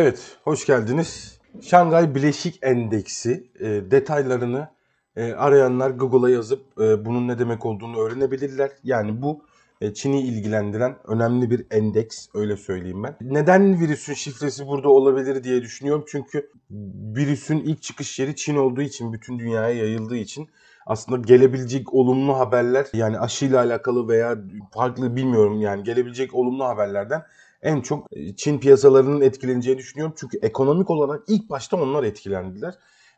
Evet, hoş geldiniz. Şangay Bileşik Endeksi e, detaylarını e, arayanlar Google'a yazıp e, bunun ne demek olduğunu öğrenebilirler. Yani bu e, Çin'i ilgilendiren önemli bir endeks, öyle söyleyeyim ben. Neden virüsün şifresi burada olabilir diye düşünüyorum. Çünkü virüsün ilk çıkış yeri Çin olduğu için, bütün dünyaya yayıldığı için aslında gelebilecek olumlu haberler yani aşıyla alakalı veya farklı bilmiyorum yani gelebilecek olumlu haberlerden en çok e, Çin piyasalarının etkileneceğini düşünüyorum. Çünkü ekonomik olarak ilk başta onlar etkilendiler.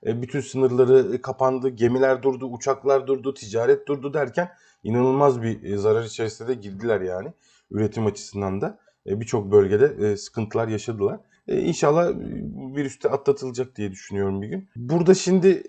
E, Bütün sınırları kapandı, gemiler durdu, uçaklar durdu, ticaret durdu derken inanılmaz bir e, zarar içerisine de girdiler yani. Üretim açısından da E, birçok bölgede e, sıkıntılar yaşadılar. E, İnşallah bu virüs de atlatılacak diye düşünüyorum bir gün. Burada şimdi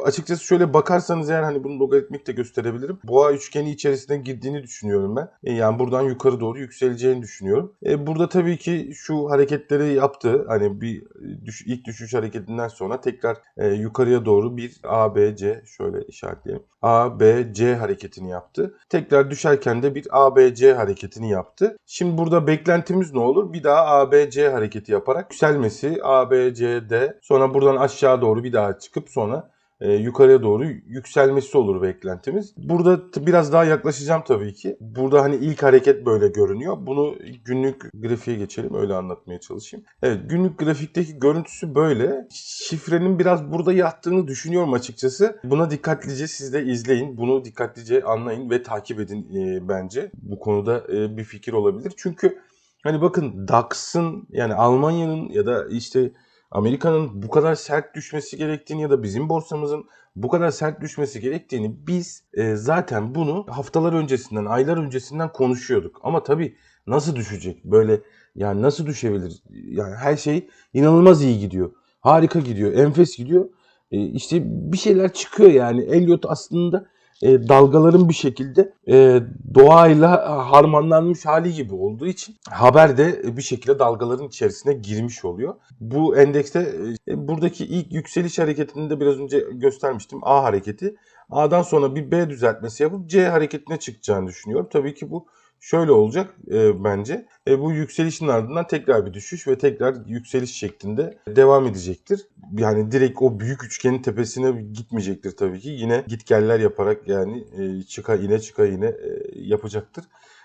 açıkçası şöyle bakarsanız eğer hani bunu logaritmik de gösterebilirim. Boğa üçgeni içerisine girdiğini düşünüyorum ben. E, yani buradan yukarı doğru yükseleceğini düşünüyorum. E, burada tabii ki şu hareketleri yaptı. Hani bir düş, ilk düşüş hareketinden sonra tekrar e, yukarıya doğru bir A, B, C şöyle işaretleyelim. A, B, C hareketini yaptı. Tekrar düşerken de bir A, B, C hareketini yaptı. Şimdi burada beklentimiz ne olur? Bir daha A, B, C hareketi yaparak yükselmesi A, B, C, D sonra buradan aşağı doğru bir daha çıkıp sonra e, yukarıya doğru yükselmesi olur beklentimiz. Burada biraz daha yaklaşacağım tabii ki. Burada hani ilk hareket böyle görünüyor. Bunu günlük grafiğe geçelim öyle anlatmaya çalışayım. Evet günlük grafikteki görüntüsü böyle. Şifrenin biraz burada yattığını düşünüyorum açıkçası. Buna dikkatlice siz de izleyin. Bunu dikkatlice anlayın ve takip edin e, bence. Bu konuda e, bir fikir olabilir. Çünkü hani bakın DAX'ın yani Almanya'nın ya da işte Amerika'nın bu kadar sert düşmesi gerektiğini ya da bizim borsamızın bu kadar sert düşmesi gerektiğini biz e, zaten bunu haftalar öncesinden, aylar öncesinden konuşuyorduk. Ama tabii nasıl düşecek? Böyle yani nasıl düşebilir? Yani her şey inanılmaz iyi gidiyor. Harika gidiyor, enfes gidiyor. E, işte bir şeyler çıkıyor yani. Elliot aslında e, dalgaların bir şekilde e, doğayla harmanlanmış hali gibi olduğu için haber de bir şekilde dalgaların içerisine girmiş oluyor. Bu endekste e, buradaki ilk yükseliş hareketini de biraz önce göstermiştim. A hareketi. A'dan sonra bir B düzeltmesi yapıp C hareketine çıkacağını düşünüyorum. Tabii ki bu şöyle olacak e, bence. E, bu yükselişin ardından tekrar bir düşüş ve tekrar yükseliş şeklinde devam edecektir. Yani direkt o büyük üçgenin tepesine gitmeyecektir tabii ki. Yine gitgeller yaparak yani e, çıka ine çıka ine e, yapacaktır.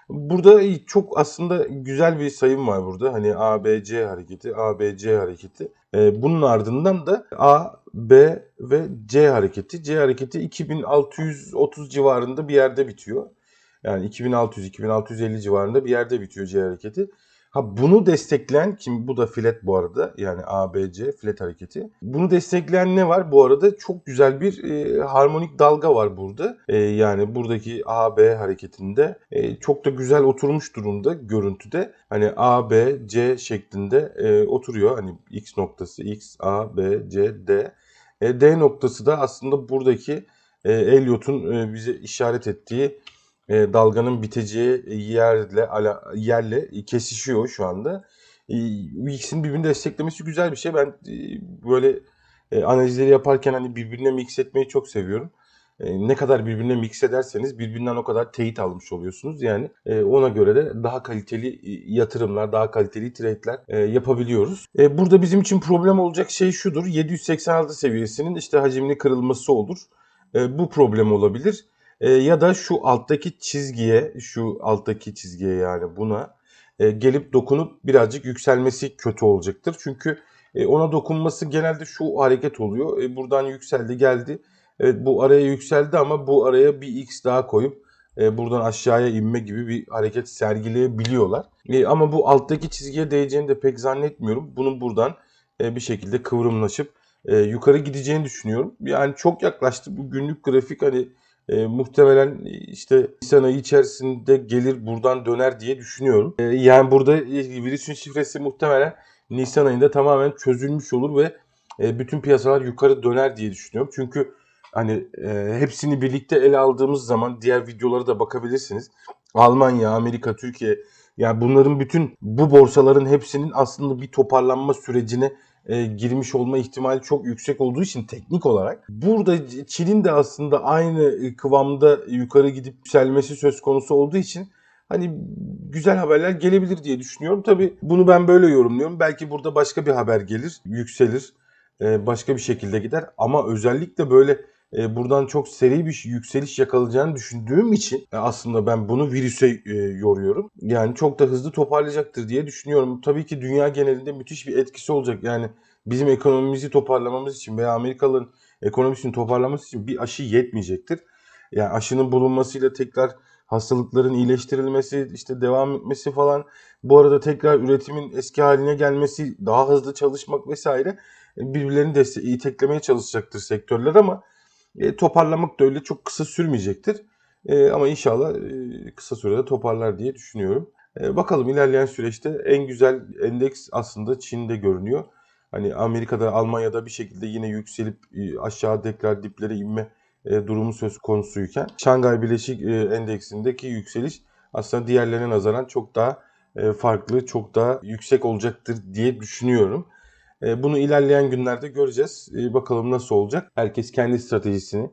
Burada çok aslında güzel bir sayım var burada. Hani A, B, C hareketi, A, B, C hareketi. E, bunun ardından da A, B ve C hareketi. C hareketi 2630 civarında bir yerde bitiyor. Yani 2600-2650 civarında bir yerde bitiyor C hareketi. Ha bunu destekleyen kim? Bu da filet bu arada. Yani ABC filet hareketi. Bunu destekleyen ne var? Bu arada çok güzel bir e, harmonik dalga var burada. E, yani buradaki AB hareketinde e, çok da güzel oturmuş durumda görüntüde. Hani ABC şeklinde e, oturuyor. Hani X noktası X, A, B, C, D. E, D noktası da aslında buradaki e, Elliot'un e, bize işaret ettiği e, dalganın biteceği yerle ala, yerle kesişiyor şu anda. E, ikisinin birbirini desteklemesi güzel bir şey. Ben e, böyle e, analizleri yaparken hani birbirine mix etmeyi çok seviyorum. E, ne kadar birbirine mix ederseniz birbirinden o kadar teyit almış oluyorsunuz. Yani e, ona göre de daha kaliteli e, yatırımlar, daha kaliteli trade'ler e, yapabiliyoruz. E, burada bizim için problem olacak şey şudur. 786 seviyesinin işte hacimli kırılması olur. E, bu problem olabilir. E, ya da şu alttaki çizgiye, şu alttaki çizgiye yani buna e, gelip dokunup birazcık yükselmesi kötü olacaktır. Çünkü e, ona dokunması genelde şu hareket oluyor. E, buradan yükseldi geldi. Evet bu araya yükseldi ama bu araya bir x daha koyup e, buradan aşağıya inme gibi bir hareket sergileyebiliyorlar. E, ama bu alttaki çizgiye değeceğini de pek zannetmiyorum. Bunun buradan e, bir şekilde kıvrımlaşıp e, yukarı gideceğini düşünüyorum. Yani çok yaklaştı. Bu günlük grafik hani e, muhtemelen işte Nisan ayı içerisinde gelir buradan döner diye düşünüyorum. E, yani burada virüsün şifresi muhtemelen Nisan ayında tamamen çözülmüş olur ve e, bütün piyasalar yukarı döner diye düşünüyorum. Çünkü hani e, hepsini birlikte ele aldığımız zaman diğer videolara da bakabilirsiniz. Almanya, Amerika, Türkiye yani bunların bütün bu borsaların hepsinin aslında bir toparlanma sürecine e, girmiş olma ihtimali çok yüksek olduğu için teknik olarak burada Çin'in de aslında aynı kıvamda yukarı gidip yükselmesi söz konusu olduğu için hani güzel haberler gelebilir diye düşünüyorum. Tabii bunu ben böyle yorumluyorum. Belki burada başka bir haber gelir, yükselir, e, başka bir şekilde gider. Ama özellikle böyle e, buradan çok seri bir yükseliş yakalayacağını düşündüğüm için e, aslında ben bunu virüse e, yoruyorum. Yani çok da hızlı toparlayacaktır diye düşünüyorum. Tabii ki dünya genelinde müthiş bir etkisi olacak. Yani bizim ekonomimizi toparlamamız için veya Amerikalıların ekonomisini toparlaması için bir aşı yetmeyecektir. Yani aşının bulunmasıyla tekrar hastalıkların iyileştirilmesi, işte devam etmesi falan. Bu arada tekrar üretimin eski haline gelmesi, daha hızlı çalışmak vesaire birbirlerini deste iteklemeye çalışacaktır sektörler ama e, toparlamak da öyle çok kısa sürmeyecektir. E, ama inşallah e, kısa sürede toparlar diye düşünüyorum. E, bakalım ilerleyen süreçte en güzel endeks aslında Çin'de görünüyor. Hani Amerika'da, Almanya'da bir şekilde yine yükselip e, aşağı tekrar diplere inme e, durumu söz konusuyken Şangay Bileşik e, Endeksindeki yükseliş aslında diğerlerine nazaran çok daha e, farklı, çok daha yüksek olacaktır diye düşünüyorum. E, Bunu ilerleyen günlerde göreceğiz. E, Bakalım nasıl olacak. Herkes kendi stratejisini,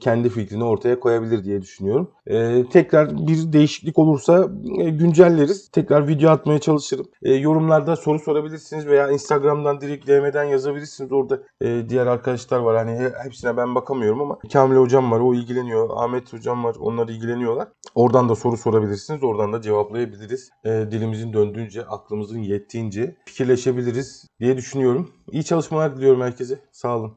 kendi fikrini ortaya koyabilir diye düşünüyorum. E, Tekrar bir değişiklik olursa e, güncelleriz. Tekrar video atmaya çalışırım. E, Yorumlarda soru sorabilirsiniz veya Instagram'dan direkt DM'den yazabilirsiniz. Orada e, diğer arkadaşlar var. Hani he- hepsine ben bakamıyorum ama Kamil hocam var. O ilgileniyor. Ahmet hocam var. Onlar ilgileniyorlar. Oradan da soru sorabilirsiniz. Oradan da cevaplayabiliriz. E, dilimizin döndüğünce, aklımızın yettiğince fikirleşebiliriz diye düşünüyorum. İyi çalışmalar diliyorum herkese. Sağ olun.